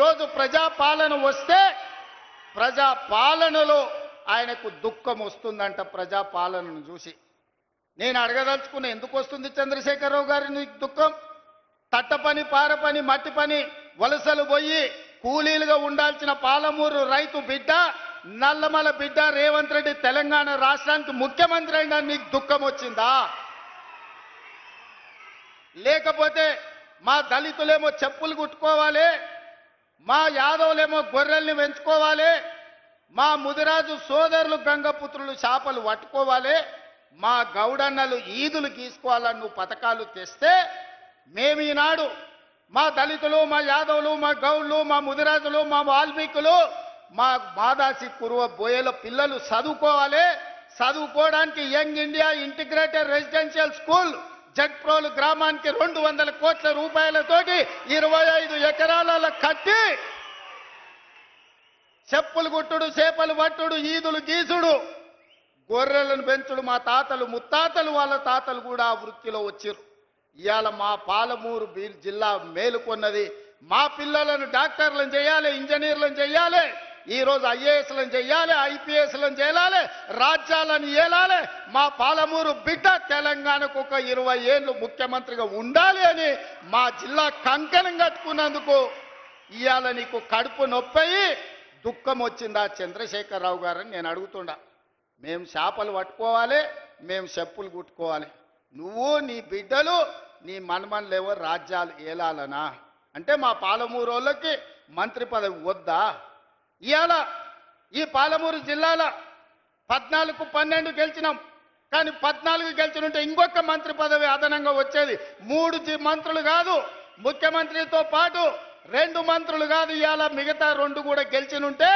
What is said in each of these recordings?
ఈరోజు ప్రజాపాలన వస్తే ప్రజాపాలనలో ఆయనకు దుఃఖం వస్తుందంట ప్రజాపాలనను చూసి. నేను అడగదలుచుకున్న ఎందుకు వస్తుంది చంద్రశేఖరరావు గారి నీకు దుఃఖం? తట్ట పని పార పని మట్టి పని వలసలు పోయి కూలీలుగా ఉండాల్సిన పాలమూరు రైతు బిడ్డ నల్లమల బిడ్డ రేవంత్ రెడ్డి తెలంగాణ రాష్ట్రానికి ముఖ్యమంత్రి అయినా నీకు దుఃఖం వచ్చిందా? లేకపోతే మా దళితులేమో చెప్పులు కుట్టుకోవాలి మా యాదవులేమో గొర్రెల్ని పెంచుకోవాలి మా ముదిరాజు సోదరులు గంగపుత్రులు చేపలు పట్టుకోవాలి మా గౌడన్నలు ఈదులు గీసుకోవాలని నువ్వు పథకాలు తెస్తే మేము ఈనాడు మా దళితులు మా యాదవులు మా గౌళ్ళు మా ముదిరాజులు మా వాల్మీకులు మా మాదాసి కురువ బోయల పిల్లలు చదువుకోవాలి. చదువుకోవడానికి young India integrated residential school Jatprole గ్రామానికి రెండు వందల కోట్ల రూపాయలతోటి ఇరవై ఐదు ఎకరాల కట్టి చెప్పులు గుట్టుడు చేపలు పట్టుడు ఈదులు గీసుడు. గొర్రెలను పెంచుడు మా తాతలు ముత్తాతలు వాళ్ళ తాతలు కూడా ఆ వృత్తిలో వచ్చారు ఇవాళ మా పాలమూరు జిల్లా మేలుకొన్నది. మా పిల్లలను డాక్టర్లను చేయాలి ఇంజనీర్లను చేయాలి. ఈరోజు ఐఏఎస్లను చేయాలి ఐపీఎస్లను చేయాలి రాజ్యాలను ఏలాలి. మా పాలమూరు బిడ్డ తెలంగాణకు ఒక ఇరవై ఏళ్ళు ముఖ్యమంత్రిగా ఉండాలి అని మా జిల్లా కంకణం కట్టుకున్నందుకు ఇవాళ నీకు కడుపు నొప్పయి. దుఃఖం వచ్చిందా చంద్రశేఖరరావు గారని నేను అడుగుతుండా. మేము చేపలు పట్టుకోవాలి మేము చెప్పులు కుట్టుకోవాలి. నువ్వు నీ బిడ్డలు నీ మనమన్లేవో రాజ్యాలు ఏలాలనా? అంటే మా పాలమూరు వాళ్ళకి మంత్రి పదవి వద్దా? ఇవాళ ఈ పాలమూరు జిల్లాల పద్నాలుగు పన్నెండు గెలిచినాం. కానీ పద్నాలుగు గెలిచినుంటే ఇంకొక మంత్రి పదవి అదనంగా వచ్చేది. మూడు మంత్రులు కాదు ముఖ్యమంత్రితో పాటు రెండు మంత్రులు కాదు ఇవాళ మిగతా రెండు కూడా గెలిచినుంటే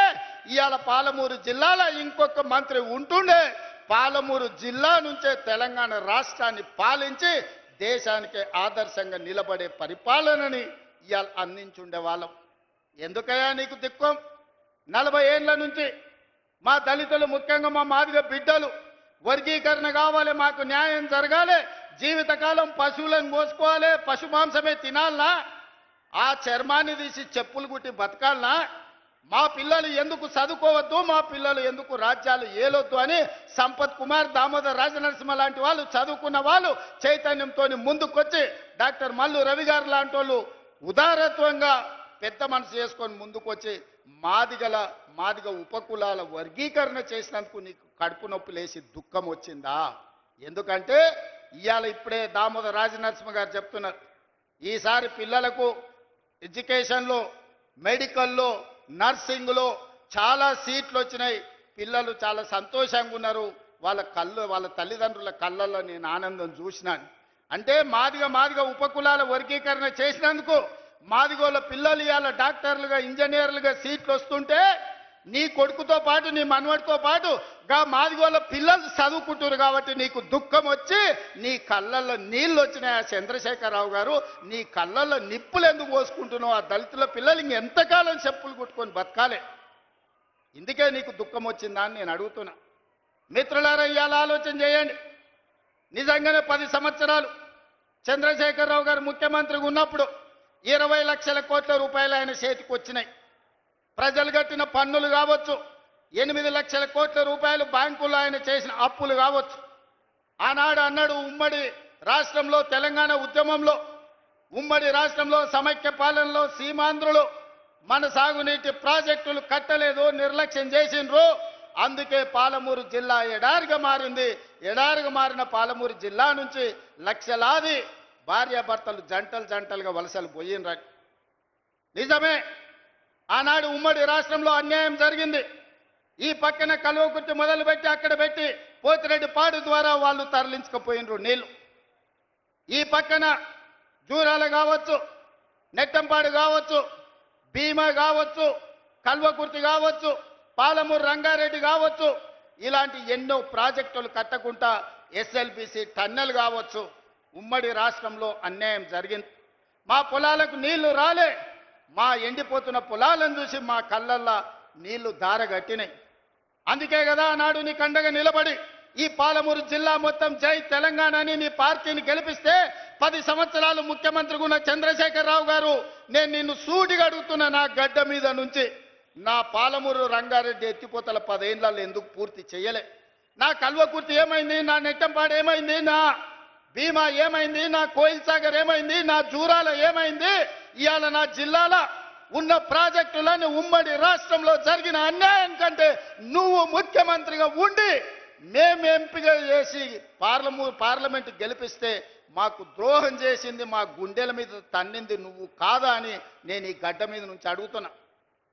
ఇవాళ పాలమూరు జిల్లాలో ఇంకొక మంత్రి ఉంటుండే. పాలమూరు జిల్లా నుంచే తెలంగాణ రాష్ట్రాన్ని పాలించి దేశానికి ఆదర్శంగా నిలబడే పరిపాలనని ఇవాళ అందించుండే వాళ్ళం. ఎందుకయ్యా నీకు దిక్కం? నలభై ఏండ్ల నుంచి మా దళితులు ముఖ్యంగా మా మాదిగ బిడ్డలు వర్గీకరణ కావాలి మాకు న్యాయం జరగాలి జీవితకాలం పశువులను మోసుకోవాలి పశు మాంసమే తినాలనా? ఆ చర్మాన్ని తీసి చెప్పులు కుట్టి బతకాలనా? మా పిల్లలు ఎందుకు చదువుకోవద్దు మా పిల్లలు ఎందుకు రాజ్యాలు ఏలొద్దు అని సంపత్ కుమార్ దామోదర్ రాజనరసింహ లాంటి వాళ్ళు చదువుకున్న వాళ్ళు చైతన్యంతో ముందుకొచ్చి డాక్టర్ మల్లు రవి గారు లాంటి వాళ్ళు ఉదారత్వంగా పెద్ద మనసు చేసుకొని ముందుకొచ్చి మాదిగల మాదిగ ఉపకులాల వర్గీకరణ చేసినందుకు నీకు కడుపు నొప్పి లేచి దుఃఖం వచ్చిందా? ఎందుకంటే ఇవాళ ఇప్పుడే దామోదర రాజనరసింహ గారు చెప్తున్నారు. ఈసారి పిల్లలకు ఎడ్యుకేషన్లో మెడికల్లో నర్సింగ్లో చాలా సీట్లు వచ్చినాయి. పిల్లలు చాలా సంతోషంగా ఉన్నారు. వాళ్ళ కళ్ళు వాళ్ళ తల్లిదండ్రుల కళ్ళల్లో నేను ఆనందం చూసినాను. అంటే మాదిగా మాదిగా ఉపకులాల వర్గీకరణ చేసినందుకు మాదిగోళ్ళ పిల్లలు ఇవాళ డాక్టర్లుగా ఇంజనీర్లుగా సీట్లు వస్తుంటే నీ కొడుకుతో పాటు నీ మనవడితో పాటు గా మాదిగోళ్ళ పిల్లలు చదువుకుంటున్నారు కాబట్టి నీకు దుఃఖం వచ్చి నీ కళ్ళల్లో నీళ్ళు వచ్చినాయి ఆ చంద్రశేఖరరావు గారు. నీ కళ్ళల్లో నిప్పులు ఎందుకు పోసుకుంటున్నావు? ఆ దళితుల పిల్లలు ఇంకెంతకాలం చెప్పులు కుట్టుకొని బతకాలే? ఇందుకే నీకు దుఃఖం వచ్చిందా అని నేను అడుగుతున్నా. మిత్రులారా ఇవాళ ఆలోచన చేయండి. నిజంగానే పది సంవత్సరాలు చంద్రశేఖరరావు గారు ముఖ్యమంత్రిగా ఉన్నప్పుడు ఇరవై లక్షల కోట్ల రూపాయలు ఆయన చేతికి వచ్చినాయి. ప్రజలు కట్టిన పన్నులు కావచ్చు ఎనిమిది లక్షల కోట్ల రూపాయలు బ్యాంకుల్లో ఆయన చేసిన అప్పులు కావచ్చు. ఆనాడు అన్నాడు ఉమ్మడి రాష్ట్రంలో తెలంగాణ ఉద్యమంలో ఉమ్మడి రాష్ట్రంలో సమైక్య పాలనలో సీమాంధ్రులు మన సాగునీటి ప్రాజెక్టులు కట్టలేదు నిర్లక్ష్యం చేసిండ్రు. అందుకే పాలమూరు జిల్లా ఎడారిగా మారింది. ఎడారిగా మారిన పాలమూరు జిల్లా నుంచి లక్షలాది భార్యాభర్తలు జంటలు జంటలుగా వలసలు పోయినరా? నిజమే. ఆనాడు ఉమ్మడి రాష్ట్రంలో అన్యాయం జరిగింది. ఈ పక్కన కలువకుర్తి మొదలుపెట్టి అక్కడ పెట్టి పోతిరెడ్డి పాడు ద్వారా వాళ్ళు తరలించకపోయినరు నీళ్ళు. ఈ పక్కన జూరాల కావచ్చు నెట్టంపాడు కావచ్చు భీమా కావచ్చు కల్వకుర్తి కావచ్చు పాలమూరు రంగారెడ్డి కావచ్చు ఇలాంటి ఎన్నో ప్రాజెక్టులు కట్టకుండా ఎస్ఎల్పిసి టన్నెల్ కావచ్చు. ఉమ్మడి రాష్ట్రంలో అన్యాయం జరిగింది. మా పొలాలకు నీళ్ళు రాలే. మా ఎండిపోతున్న పొలాలను చూసి మా కళ్ళల్లో నీళ్ళు దారగట్టినాయి. అందుకే కదా నాడు నీ కండగా నిలబడి ఈ పాలమూరు జిల్లా మొత్తం జై తెలంగాణ అని నీ పార్టీని గెలిపిస్తే పది సంవత్సరాలు ముఖ్యమంత్రిగా ఉన్న చంద్రశేఖరరావు గారు నేను నిన్ను సూటిగా అడుగుతున్న నా గడ్డ మీద నుంచి. నా పాలమూరు రంగారెడ్డి ఎత్తిపోతల పదేళ్ళలో ఎందుకు పూర్తి చేయలే? నా కల్వకుర్తి ఏమైంది? నా నెట్టంపాడు ఏమైంది? నా భీమా ఏమైంది? నా కోయిల్ సాగర్ ఏమైంది? నా జూరాల ఏమైంది? ఇవాళ నా జిల్లాల ఉన్న ప్రాజెక్టులను ఉమ్మడి రాష్ట్రంలో జరిగిన అన్యాయం కంటే నువ్వు ముఖ్యమంత్రిగా ఉండి మేము ఎంపిక చేసి పార్లము పార్లమెంట్ గెలిపిస్తే మాకు ద్రోహం చేసింది మా గుండెల మీద తన్నింది నువ్వు కాదా అని నేను ఈ గడ్డ మీద నుంచి అడుగుతున్నా.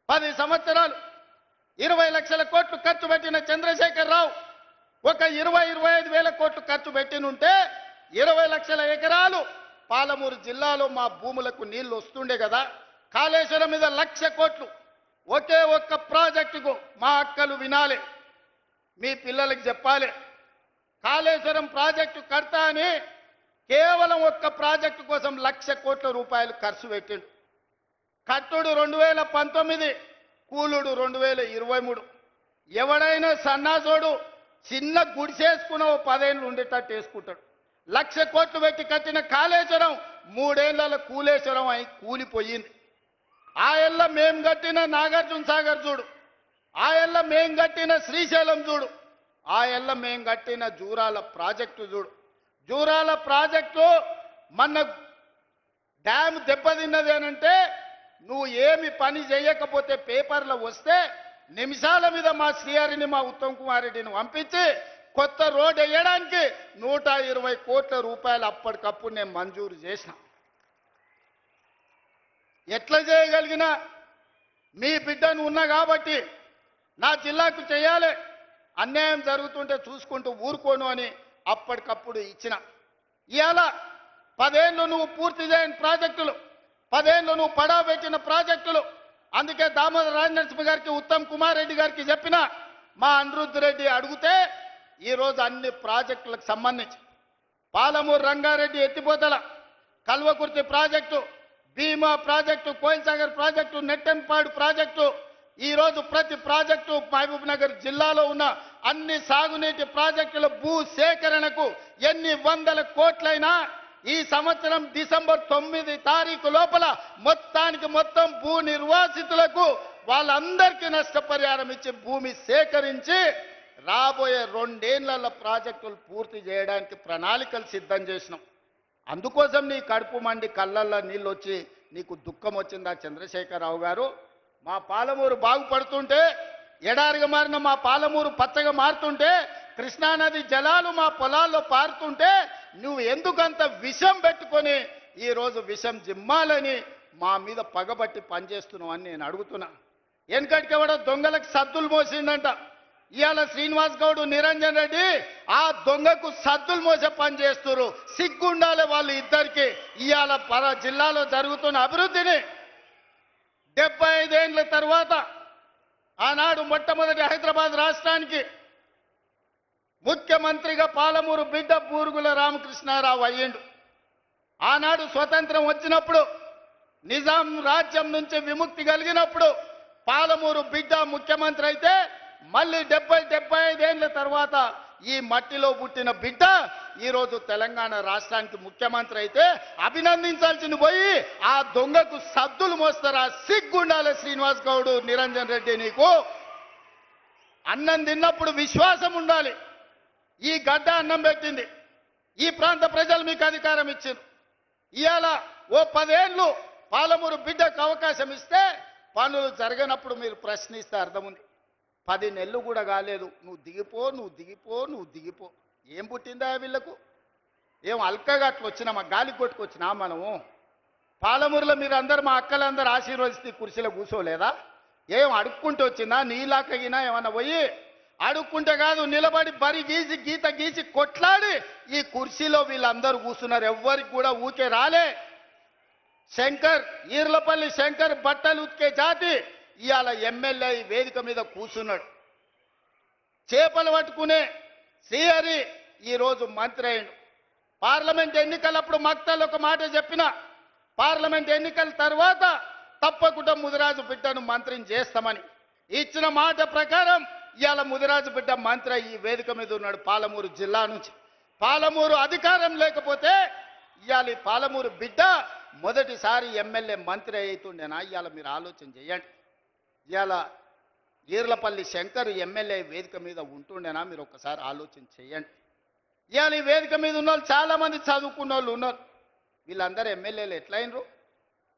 పది సంవత్సరాలు ఇరవై లక్షల కోట్లు ఖర్చు పెట్టిన చంద్రశేఖర్ రావు ఒక ఇరవై ఇరవై ఐదు వేల కోట్లు ఖర్చు పెట్టినుంటే ఇరవై లక్షల ఎకరాలు పాలమూరు జిల్లాలో మా భూములకు నీళ్ళు వస్తుండే కదా కాళేశ్వరం మీద లక్ష కోట్లు. ఒకే ఒక్క ప్రాజెక్టుకు మా అక్కలు వినాలి. మీ పిల్లలకి చెప్పాలి. కాళేశ్వరం ప్రాజెక్టు కడతా అని కేవలం ఒక్క ప్రాజెక్టు కోసం లక్ష కోట్ల రూపాయలు ఖర్చు పెట్టిండు. కట్టుడు రెండు వేల పంతొమ్మిది కూలుడు రెండు వేల ఇరవై మూడు. ఎవడైనా సన్నాసోడు చిన్న గుడిసేసుకున్న ఓ పదేళ్ళు ఉండేటట్టు వేసుకుంటాడు. లక్ష కోట్లు పెట్టి కట్టిన కాళేశ్వరం మూడేళ్ళ కూలేశ్వరం అయి కూలిపోయింది. ఆ ఎల్ల మేం కట్టిన నాగార్జున సాగర్ చూడు. ఆ ఎల్ల మేం కట్టిన శ్రీశైలం చూడు. ఆ ఎల్ల మేం కట్టిన జూరాల ప్రాజెక్టు చూడు. జూరాల ప్రాజెక్టు మన డ్యామ్ దెబ్బతిన్నది అని అంటే నువ్వు ఏమి పని చేయకపోతే పేపర్లో వస్తే నిమిషాల మీద మా శ్రీహరిని మా ఉత్తమ్ కుమార్ రెడ్డిని పంపించి కొత్త రోడ్ వేయడానికి నూట ఇరవై కోట్ల రూపాయలు అప్పటికప్పుడు నేను మంజూరు చేసిన. ఎట్లా చేయగలిగినా మీ బిడ్డను ఉన్నా కాబట్టి నా జిల్లాకు చేయాలి. అన్యాయం జరుగుతుంటే చూసుకుంటూ ఊరుకోను అని అప్పటికప్పుడు ఇచ్చిన. ఇవాళ పదేళ్ళు నువ్వు పూర్తి చేయని ప్రాజెక్టులు పదేళ్ళు నువ్వు పడా పెట్టిన ప్రాజెక్టులు. అందుకే దామోదర రాజనరసింహ గారికి ఉత్తమ్ కుమార్ రెడ్డి గారికి చెప్పిన మా అనిరుద్ధ్ రెడ్డి అడిగితే ఈరోజు అన్ని ప్రాజెక్టులకు సంబంధించి పాలమూరు రంగారెడ్డి ఎత్తిపోతల Kalwakurthy project Bhima project Koilsagar project Nettempadu project ఈరోజు ప్రతి ప్రాజెక్టు మహబూబ్ నగర్ జిల్లాలో ఉన్న అన్ని సాగునీటి ప్రాజెక్టుల భూ సేకరణకు ఎన్ని వందల కోట్లైనా ఈ సంవత్సరం డిసెంబర్ తొమ్మిది తారీఖు లోపల మొత్తానికి మొత్తం భూ నిర్వాసితులకు వాళ్ళందరికీ నష్టపరిహారం ఇచ్చి భూమి సేకరించి రాబోయే రెండేళ్ళ ప్రాజెక్టులు పూర్తి చేయడానికి ప్రణాళికలు సిద్ధం చేసినాం. అందుకోసం నీ కడుపు మండి కళ్ళల్లో నీళ్ళు వచ్చి నీకు దుఃఖం వచ్చిందా చంద్రశేఖరరావు గారు? మా పాలమూరు బాగుపడుతుంటే ఎడారిగా మారిన మా పాలమూరు పచ్చగా మారుతుంటే కృష్ణానది జలాలు మా పొలాల్లో పారుతుంటే నువ్వు ఎందుకంత విషం పెట్టుకొని ఈరోజు విషం జిమ్మాలని మా మీద పగబట్టి పనిచేస్తున్నావు అని నేను అడుగుతున్నా. వెనకటికి ఎవడో దొంగలకు సద్దులు మోసిందంట ఇవాళ శ్రీనివాస్ గౌడ్ నిరంజన్ రెడ్డి ఆ దొంగకు సద్దులు మోసే పని చేస్తున్నారు సిగ్గుండాలి వాళ్ళు ఇద్దరికి. ఇవాళ పర జిల్లాలో జరుగుతున్న అభివృద్ధిని డెబ్బై ఐదేళ్ళ తర్వాత ఆనాడు మొట్టమొదటి హైదరాబాద్ రాష్ట్రానికి ముఖ్యమంత్రిగా పాలమూరు బిడ్డ బూరుగుల రామకృష్ణారావు అయ్యిండు. ఆనాడు స్వతంత్రం వచ్చినప్పుడు నిజాం రాజ్యం నుంచి విముక్తి కలిగినప్పుడు పాలమూరు బిడ్డ ముఖ్యమంత్రి అయితే మళ్ళీ డెబ్బై డెబ్బై ఐదేళ్ళ తర్వాత ఈ మట్టిలో పుట్టిన బిడ్డ ఈరోజు తెలంగాణ రాష్ట్రానికి ముఖ్యమంత్రి అయితే అభినందించాల్సింది పోయి ఆ దొంగకు సద్దులు మోస్తారా సిగ్గుండాలి శ్రీనివాస్ గౌడు నిరంజన్ రెడ్డి నీకు. అన్నం తిన్నప్పుడు విశ్వాసం ఉండాలి. ఈ గడ్డ అన్నం పెట్టింది. ఈ ప్రాంత ప్రజలు మీకు అధికారం ఇచ్చింది ఇవాళ ఓ పదేళ్ళు పాలమూరు బిడ్డకు అవకాశం ఇస్తే పనులు జరగనప్పుడు మీరు ప్రశ్నిస్తే అర్థం ఉంది పది నెలలు కూడా కాలేదు. నువ్వు దిగిపో నువ్వు దిగిపో నువ్వు దిగిపో. ఏం పుట్టిందా వీళ్ళకు? ఏం అల్కగా అట్లా వచ్చినామా? గాలి కొట్టుకొచ్చినా మనము? పాలమూరులో మీరు అందరు మా అక్కలందరూ ఆశీర్వదిస్తే ఈ కుర్చీలో కూర్చోలేదా? ఏం అడుక్కుంటూ వచ్చిందా? నీలాకగినా ఏమన్నా పోయి అడుక్కుంటే కాదు నిలబడి బరి గీసి గీత గీసి కొట్లాడి ఈ కుర్చీలో వీళ్ళందరూ కూర్చున్నారు. ఎవ్వరికి కూడా ఊకే రాలే. శంకర్ ఈర్లపల్లి శంకర్ బట్టలు ఉతికే జాతి. ఇవాళ ఎమ్మెల్యే ఈ వేదిక మీద కూర్చున్నాడు. చేపలు పట్టుకునే సిఆరి ఈరోజు మంత్రి అయిండు పార్లమెంట్ ఎన్నికలప్పుడు మక్తలు ఒక మాట చెప్పిన పార్లమెంట్ ఎన్నికల తర్వాత తప్పకుండా ముదిరాజు బిడ్డను మంత్రిని చేస్తామని. ఇచ్చిన మాట ప్రకారం ఇవాళ ముదిరాజు బిడ్డ మంత్రి ఈ వేదిక మీద ఉన్నాడు పాలమూరు జిల్లా నుంచి. పాలమూరు అధికారం లేకపోతే ఇవాళ పాలమూరు బిడ్డ మొదటిసారి ఎమ్మెల్యే మంత్రి అవుతుండేనా ఇవాళ మీరు ఆలోచన చేయండి. ఇవాళ ఈర్లపల్లి శంకర్ ఎమ్మెల్యే వేదిక మీద ఉంటుండేనా? మీరు ఒకసారి ఆలోచన చేయండి. ఇవాళ ఈ వేదిక మీద ఉన్న వాళ్ళు చాలామంది చదువుకున్న వాళ్ళు ఉన్నారు. వీళ్ళందరూ ఎమ్మెల్యేలు ఎట్లయినరు?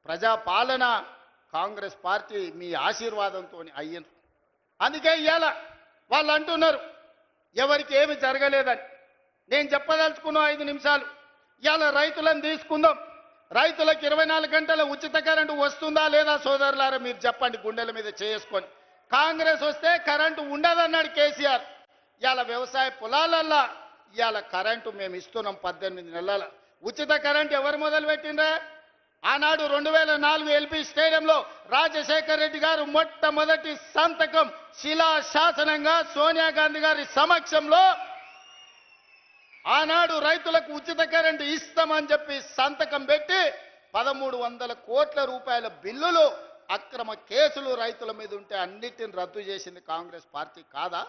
ప్రజాపాలన కాంగ్రెస్ పార్టీ మీ ఆశీర్వాదంతో అయ్యారు అందుకే ఇవాళ వాళ్ళు అంటున్నారు ఎవరికి ఏమి జరగలేదని. నేను చెప్పదలుచుకున్న ఐదు నిమిషాలు ఇవాళ రైతులను తీసుకుందాం. రైతులకు ఇరవై నాలుగు గంటల ఉచిత కరెంటు వస్తుందా లేదా సోదరులారా మీరు చెప్పండి గుండెల మీద చేసుకొని. కాంగ్రెస్ వస్తే కరెంటు ఉండదన్నాడు కేసీఆర్. ఇవాళ వ్యవసాయ పొలాలల్లా ఇవాళ కరెంటు మేము ఇస్తున్నాం పద్దెనిమిది నెలల. ఉచిత కరెంటు ఎవరు మొదలుపెట్టిండ్రా? ఆనాడు రెండు వేల నాలుగు ఎల్పి స్టేడియంలో రాజశేఖర్ రెడ్డి గారు మొట్టమొదటి సంతకం శిలా శాసనంగా సోనియా గాంధీ గారి సమక్షంలో ఆనాడు రైతులకు ఉచిత కరెంటు ఇస్తామని చెప్పి సంతకం పెట్టి పదమూడు వందల కోట్ల రూపాయల బిల్లులు అక్రమ కేసులు రైతుల మీద ఉంటే అన్నిటిని రద్దు చేసింది కాంగ్రెస్ పార్టీ కాదా?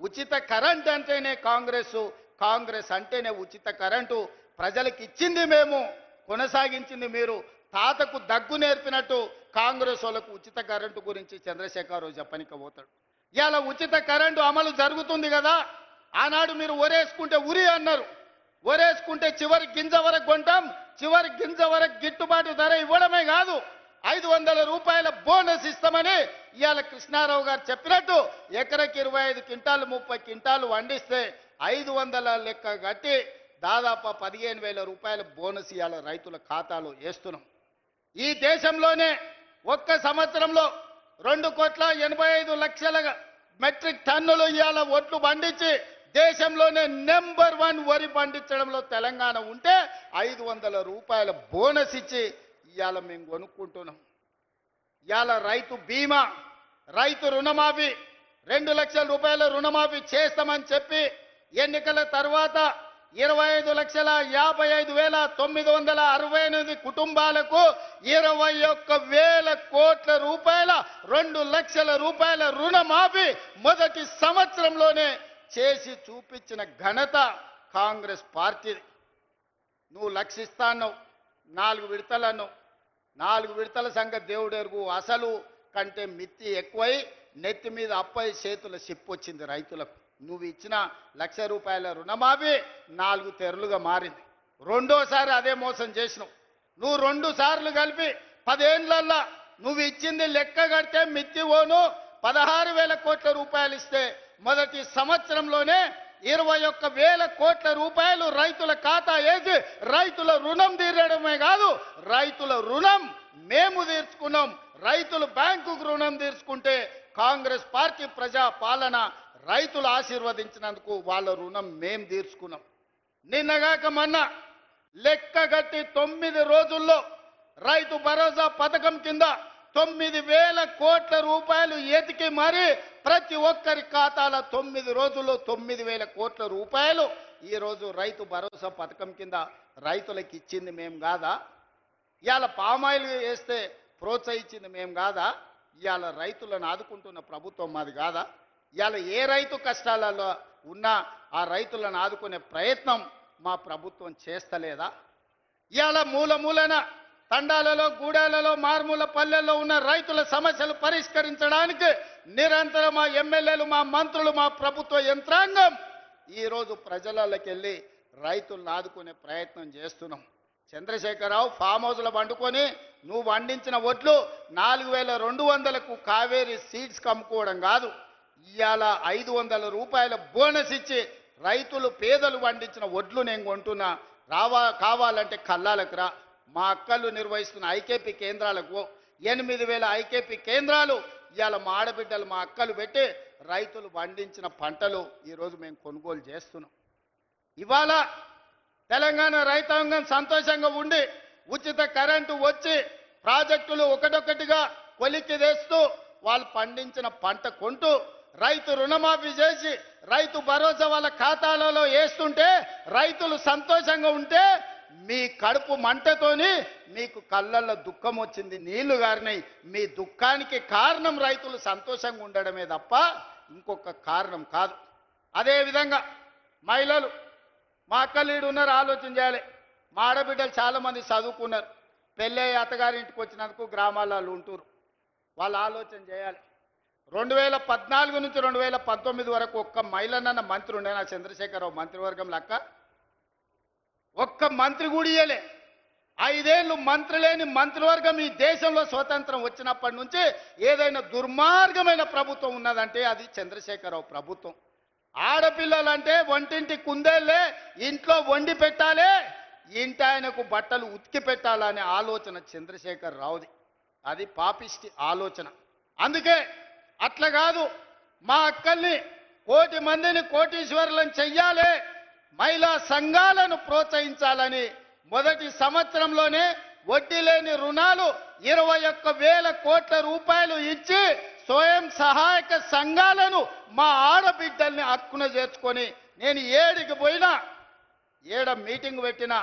ఉచిత కరెంట్ అంటేనే కాంగ్రెస్ కాంగ్రెస్ అంటేనే ఉచిత కరెంటు. ప్రజలకు ఇచ్చింది మేము కొనసాగించింది మీరు. తాతకు దగ్గు నేర్పినట్టు కాంగ్రెస్ వాళ్ళకు ఉచిత కరెంటు గురించి చంద్రశేఖరరావు చెప్పనిక పోతాడు. ఇలా ఉచిత కరెంటు అమలు జరుగుతుంది కదా? ఆనాడు మీరు ఒరేసుకుంటే ఉరి అన్నారు. ఒరేసుకుంటే చివరి గింజ వరకు కొంటాం. చివరి గింజ వరకు గిట్టుబాటు ధర ఇవ్వడమే కాదు. ఐదు వందల రూపాయల బోనస్ ఇస్తామని ఇవాళ కృష్ణారావు గారు చెప్పినట్టు ఎకరకి ఇరవై ఐదు క్వింటాలు ముప్పై క్వింటాలు వండిస్తే ఐదు వందల లెక్క కట్టి దాదాపు పదిహేను వేల రూపాయల బోనస్ ఇవాళ రైతుల ఖాతాలో వేస్తున్నాం. ఈ దేశంలోనే ఒక్క సంవత్సరంలో రెండు కోట్ల ఎనభై ఐదు లక్షల మెట్రిక్ టన్నులు ఇవాళ ఒట్లు పండించి దేశంలోనే నెంబర్ వన్ వరి పండించడంలో తెలంగాణ ఉంటే ఐదు వందల రూపాయల బోనస్ ఇచ్చి ఇవాళ మేము కొనుక్కుంటున్నాం. ఇవాళ రైతు బీమా రైతు రుణమాఫీ రెండు లక్షల రూపాయల రుణమాఫీ చేస్తామని చెప్పి ఎన్నికల తర్వాత ఇరవై ఐదు లక్షల యాభై ఐదు వేల తొమ్మిది వందల అరవై ఎనిమిది కుటుంబాలకు ఇరవై ఒక్క వేల కోట్ల రూపాయల రెండు లక్షల రూపాయల రుణమాఫీ మొదటి సంవత్సరంలోనే చేసి చూపించిన ఘనత కాంగ్రెస్ పార్టీ. నువ్వు లక్షిస్తాన్నావు నాలుగు విడతలను నాలుగు విడతల సంగతి దేవుడెరుగు అసలు కంటే మిత్తి ఎక్కువై నెత్తి మీద అప్పై చేతుల చెప్పు వచ్చింది రైతులకు. నువ్వు ఇచ్చిన లక్ష రూపాయల రుణమాఫీ నాలుగు తెరలుగా మారింది. రెండోసారి అదే మోసం చేసినావు. నువ్వు రెండు సార్లు కలిపి పదేండ్లల్లో నువ్వు ఇచ్చింది లెక్క కడితే మిత్తి ఓను పదహారు వేల కోట్ల రూపాయలు ఇస్తే మొదటి సంవత్సరంలోనే ఇరవై ఒక్క వేల కోట్ల రూపాయలు రైతుల ఖాతా వేసి రైతుల రుణం తీరడమే కాదు రైతుల రుణం మేము తీర్చుకున్నాం. రైతులు బ్యాంకుకు రుణం తీర్చుకుంటే కాంగ్రెస్ పార్టీ ప్రజా పాలన రైతులు ఆశీర్వదించినందుకు వాళ్ళ రుణం మేము తీర్చుకున్నాం. నిన్నగాక మొన్న లెక్కగట్టి తొమ్మిది రోజుల్లో రైతు భరోసా పథకం కింద తొమ్మిది వేల కోట్ల రూపాయలు ఎతికి మరి ప్రతి ఒక్కరి ఖాతాల తొమ్మిది రోజుల్లో తొమ్మిది వేల కోట్ల రూపాయలు. ఈరోజు రైతు భరోసా పథకం కింద రైతులకు ఇచ్చింది మేము కాదా? ఇవాళ పామాయిల్ వేస్తే ప్రోత్సహించింది మేము కాదా? ఇవాళ రైతులను ఆదుకుంటున్న ప్రభుత్వం మాది కాదా? ఇవాళ ఏ రైతు కష్టాలలో ఉన్నా ఆ రైతులను ఆదుకునే ప్రయత్నం మా ప్రభుత్వం చేస్తలేదా? ఇవాళ మూల మూలన తండాలలో గూడాలలో మారుమూల పల్లెల్లో ఉన్న రైతుల సమస్యలు పరిష్కరించడానికి నిరంతరం మా ఎమ్మెల్యేలు మా మంత్రులు మా ప్రభుత్వ యంత్రాంగం ఈరోజు ప్రజలకి వెళ్ళి రైతులను ఆదుకునే ప్రయత్నం చేస్తున్నాం. చంద్రశేఖరరావు ఫామ్ హౌస్లో వండుకొని నువ్వు వండించిన ఒడ్లు నాలుగు వేల రెండు వందలకు కావేరీ సీడ్స్ కమ్ముకోవడం కాదు. ఇవాళ ఐదు వందల రూపాయల బోనస్ ఇచ్చి రైతులు పేదలు పండించిన ఒడ్లు నేను కొంటున్నా. రావా కావాలంటే కల్లాలకు రా. మా అక్కలు నిర్వహిస్తున్న ఐకేపీ కేంద్రాలకు ఎనిమిది వేల ఐకేపీ కేంద్రాలు ఇవాళ మా ఆడబిడ్డలు మా అక్కలు పెట్టి రైతులు పండించిన పంటలు ఈరోజు మేము కొనుగోలు చేస్తున్నాం. ఇవాళ తెలంగాణ రైతాంగం సంతోషంగా ఉండి ఉచిత కరెంటు వచ్చి ప్రాజెక్టులు ఒకటొకటిగా కొలిక్కి తెస్తూ వాళ్ళు పండించిన పంట కొంటూ రైతు రుణమాఫీ చేసి రైతు భరోసా వాళ్ళ ఖాతాలలో వేస్తుంటే రైతులు సంతోషంగా ఉంటే మీ కడుపు మంటతోని మీకు కళ్ళల్లో దుఃఖం వచ్చింది నీళ్ళు గారినాయి మీ దుఃఖానికి కారణం రైతులు సంతోషంగా ఉండడమే తప్ప ఇంకొక కారణం కాదు. అదేవిధంగా మహిళలు మా అక్కలీడు ఉన్నారు ఆలోచన చేయాలి. మా ఆడబిడ్డలు చాలామంది చదువుకున్నారు. పెళ్ళే అత్తగారింటికి వచ్చినందుకు గ్రామాలలో ఉంటారు వాళ్ళు ఆలోచన చేయాలి. రెండు వేల పద్నాలుగు నుంచి రెండు వేల పంతొమ్మిది వరకు ఒక్క మహిళనన్న మంత్రి ఉండే నా చంద్రశేఖరరావు మంత్రివర్గం లెక్క ఒక్క మంత్రి కూడా ఇయ్యలే. ఐదేళ్ళు మంత్రి లేని మంత్రివర్గం ఈ దేశంలో స్వతంత్రం వచ్చినప్పటి నుంచి ఏదైనా దుర్మార్గమైన ప్రభుత్వం ఉన్నదంటే అది చంద్రశేఖరరావు ప్రభుత్వం. ఆడపిల్లలంటే వంటింటి కుందేళ్ళే ఇంట్లో వండి పెట్టాలి ఇంటి ఆయనకు బట్టలు ఉతికి పెట్టాలనే ఆలోచన చంద్రశేఖర్ రావుది అది పాపిష్టి ఆలోచన. అందుకే అట్లా కాదు మా అక్కల్ని కోటి మందిని కోటీశ్వరులను చెయ్యాలి మహిళా సంఘాలను ప్రోత్సహించాలని మొదటి సంవత్సరంలోనే వడ్డీ లేని రుణాలు ఇరవై ఒక్క వేల కోట్ల రూపాయలు ఇచ్చి స్వయం సహాయక సంఘాలను మా ఆడబిడ్డల్ని హక్కున చేర్చుకొని నేను ఏడికి పోయినా ఏడ మీటింగ్ పెట్టినా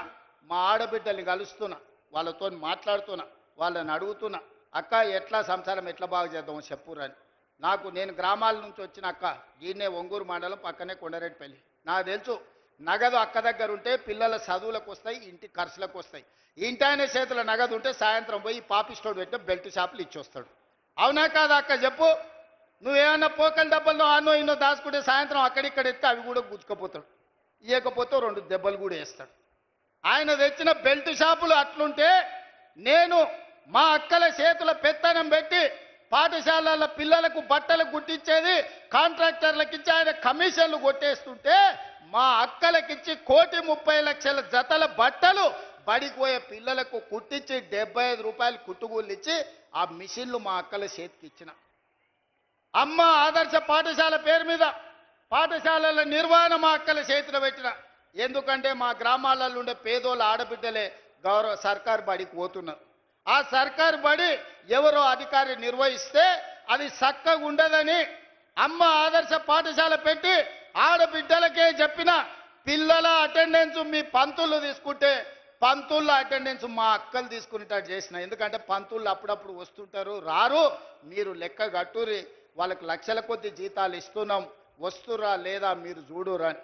మా ఆడబిడ్డల్ని కలుస్తున్నా వాళ్ళతో మాట్లాడుతున్నా వాళ్ళని అడుగుతున్నా అక్క ఎట్లా సంసారం ఎట్లా బాగా చేద్దామో చెప్పురని నాకు నేను గ్రామాల నుంచి వచ్చిన అక్క ఈయనే ఒంగూరు మండలం పక్కనే కొండరెడ్డిపల్లి. నాకు తెలుసు నగదు అక్క దగ్గర ఉంటే పిల్లల చదువులకు వస్తాయి ఇంటి ఖర్చులకు వస్తాయి. ఇంటి ఆయన చేతుల నగదు ఉంటే సాయంత్రం పోయి పాపిస్టోడు పెట్టిన బెల్ట్ షాపులు ఇచ్చి వస్తాడు అవునా కాదా అక్క? చెప్పు. నువ్వేమన్నా పోకల డబ్బల్లో ఆనో ఇన్నో దాచుకుంటే సాయంత్రం అక్కడిక్కడ ఎత్తే అవి కూడా గుచ్చుకపోతాడు. ఇవ్వకపోతే రెండు దెబ్బలు కూడా వేస్తాడు. ఆయన తెచ్చిన బెల్ట్ షాపులు అట్లుంటే నేను మా అక్కల చేతుల పెత్తనం పెట్టి పాఠశాలల పిల్లలకు బట్టలు గుట్టించేది కాంట్రాక్టర్లకు ఇచ్చి ఆయన కమిషన్లు కొట్టేస్తుంటే మా అక్కలకిచ్చి కోటి ముప్పై లక్షల జతల బట్టలు బడికి పోయే పిల్లలకు కుట్టించి డెబ్బై ఐదు రూపాయలు కుట్టుగూళ్ళు ఇచ్చి ఆ మిషన్లు మా అక్కల చేతికి ఇచ్చిన అమ్మ ఆదర్శ పాఠశాల పేరు మీద పాఠశాలల నిర్వహణ మా అక్కల చేతిలో పెట్టిన. ఎందుకంటే మా గ్రామాలలో ఉండే పేదోళ్ళ ఆడబిడ్డలే గౌరవ సర్కార్ బడికి పోతున్నారు. ఆ సర్కార్ బడి ఎవరో అధికారి నిర్వహిస్తే అది చక్కగా ఉండదని అమ్మ ఆదర్శ పాఠశాల పెట్టి ఆడబిడ్డలకే చెప్పిన పిల్లల అటెండెన్స్ మీ పంతులు తీసుకుంటే పంతుళ్ళ అటెండెన్స్ మా అక్కలు తీసుకునేటట్టు చేసిన. ఎందుకంటే పంతుళ్ళు అప్పుడప్పుడు వస్తుంటారు రారు. మీరు లెక్క కట్టురి వాళ్ళకి లక్షల కొద్ది జీతాలు ఇస్తున్నాం. వస్తురా లేదా మీరు చూడురా అని.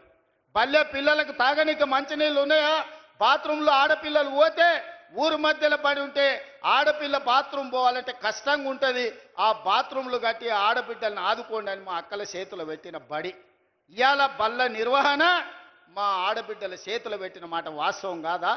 పల్లె పిల్లలకు తాగనీకి మంచినీళ్ళు ఉన్నాయా? బాత్రూంలో ఆడపిల్లలు పోతే ఊరు మధ్యలో పడి ఉంటే ఆడపిల్ల బాత్రూమ్ పోవాలంటే కష్టంగా ఉంటుంది ఆ బాత్రూంలు కట్టి ఆడబిడ్డలను ఆదుకోండి అని మా అక్కల చేతిలో పెట్టిన బడి. ఇవాళ బల్ల నిర్వహణ మా ఆడబిడ్డల చేతులు పెట్టిన మాట వాస్తవం కాదా?